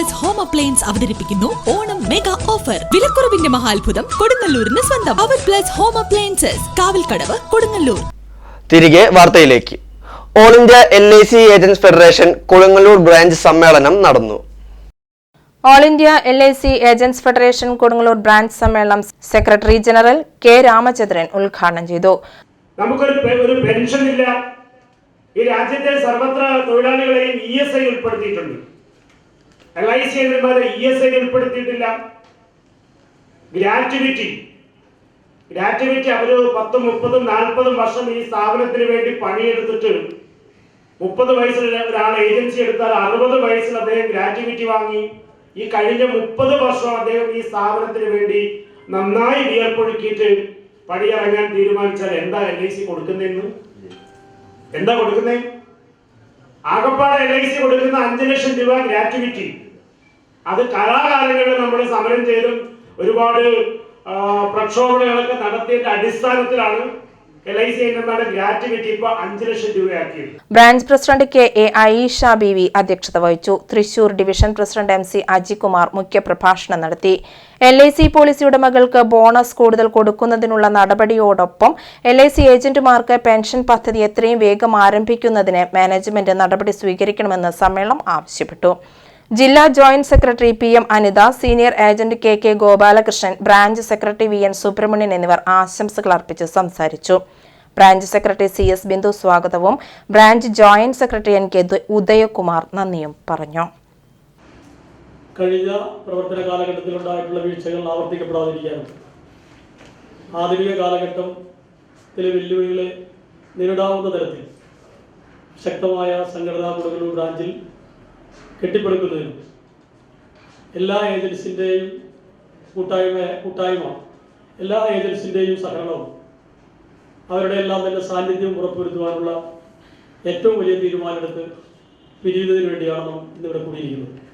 Plus home appliance അവതരിപ്പിക്കുന്നു Onam mega offer വിലക്കുറവിന്റെ മഹാത്ഭുതം കൊടുങ്ങല്ലൂരിന് സ്വന്തം. അവർ plus home appliances Kavalkadavu Kodungallur. തിരികെ വാർത്തയിലേക്ക്. All India L I C agents federation Kodungallur branch സമ്മേളനം നടന്നു. All India L I C agents federation Kodungallur branch സമ്മേളനം secretary general K Ramachandran ഉദ്ഘാടനം ചെയ്തു. നമുക്കൊരു ഒരു പെൻഷൻ ഇല്ല. ഈ രാജ്യത്തെ സർവത്ര തൊഴിലാളികളെയും ഇ എസ് ഐ ഉൾപ്പെടുത്തിയിട്ടുണ്ട്. എൽ ഐ സി ഐ ഉൾപ്പെടുത്തിയിട്ടില്ല. ഗ്രാറ്റുവിറ്റി ഗ്രാറ്റുവിറ്റി അവർ പത്തും മുപ്പതും നാൽപ്പതും വർഷം ഈ സ്ഥാപനത്തിന് വേണ്ടി പണിയെടുത്തിട്ട് മുപ്പത് വയസ്സിൽ ഒരാൾ ഏജൻസി എടുത്താൽ അറുപത് വയസ്സിൽ അദ്ദേഹം ഗ്രാറ്റുവിറ്റി വാങ്ങി. ഈ കഴിഞ്ഞ മുപ്പത് വർഷം അദ്ദേഹം ഈ സ്ഥാപനത്തിന് വേണ്ടി നന്നായി വിയർപ്പൊഴുക്കിയിട്ട് പണിയിറങ്ങാൻ തീരുമാനിച്ചാൽ എന്താ എൽ ഐ സി കൊടുക്കുന്നതെന്ന്? എന്താ കൊടുക്കുന്നേ? ആകപ്പാടെ എൽ ഐ സി കൊടുക്കുന്ന അഞ്ചു ലക്ഷം രൂപ ഗ്രാറ്റുവിറ്റി. അത് കലാകാലങ്ങളിൽ നമ്മൾ സമരം ചെയ്തും ഒരുപാട് പ്രക്ഷോഭങ്ങളൊക്കെ നടത്തിയതിന്റെ അടിസ്ഥാനത്തിലാണ് branch president K A Ayisha B V അധ്യക്ഷത വഹിച്ചു. Thrissur division president M C Ajikumar മുഖ്യപ്രഭാഷണം നടത്തി. എൽ ഐ സി പോളിസി ഉടമകൾക്ക് ബോണസ് കൂടുതൽ കൊടുക്കുന്നതിനുള്ള നടപടിയോടൊപ്പം എൽ ഐ സി ഏജന്റുമാർക്ക് പെൻഷൻ പദ്ധതി എത്രയും വേഗം ആരംഭിക്കുന്നതിന് മാനേജ്മെന്റ് നടപടി സ്വീകരിക്കണമെന്ന് സമ്മേളനം ആവശ്യപ്പെട്ടു. ജില്ലാ joint secretary P M Anitha senior agent K K Gopalakrishnan branch secretary V N Subrahmanian എന്നിവർ ആശംസകൾ അർപ്പിച്ച് സംസാരിച്ചു. Branch secretary C S Bindu സ്വാഗതവും. Branch joint secretary N K Udayakumar നന്ദിയും പറഞ്ഞു. കഴിഞ്ഞ പ്രവർത്തന കാലഘട്ടത്തിലുണ്ടായിട്ടുള്ള വീഴ്ചകൾ ആവർത്തിക്കപ്പെടാതിരിക്കാനും ആധുനിക കാലഘട്ടത്തിലെ വെല്ലുവിളികളെ നേരിടാവുന്ന തരത്തിൽ ശക്തമായ സംഘടനാ കൂടുതലും ബ്രാഞ്ചിൽ കെട്ടിപ്പടുക്കുന്നതിനും എല്ലാ ഏജൻസിന്റെയും കൂട്ടായ്മ കൂട്ടായ്മ എല്ലാ ഏജൻസിന്റെയും സഹകരണവും അവരുടെ എല്ലാം തന്നെ സാന്നിധ്യം ഉറപ്പുവരുത്തുവാനുള്ള ഏറ്റവും വലിയ തീരുമാനമെടുത്ത് പിരിയുന്നതിന് വേണ്ടിയാണ് ഇന്നിവിടെ കൂടിയിരിക്കുന്നത്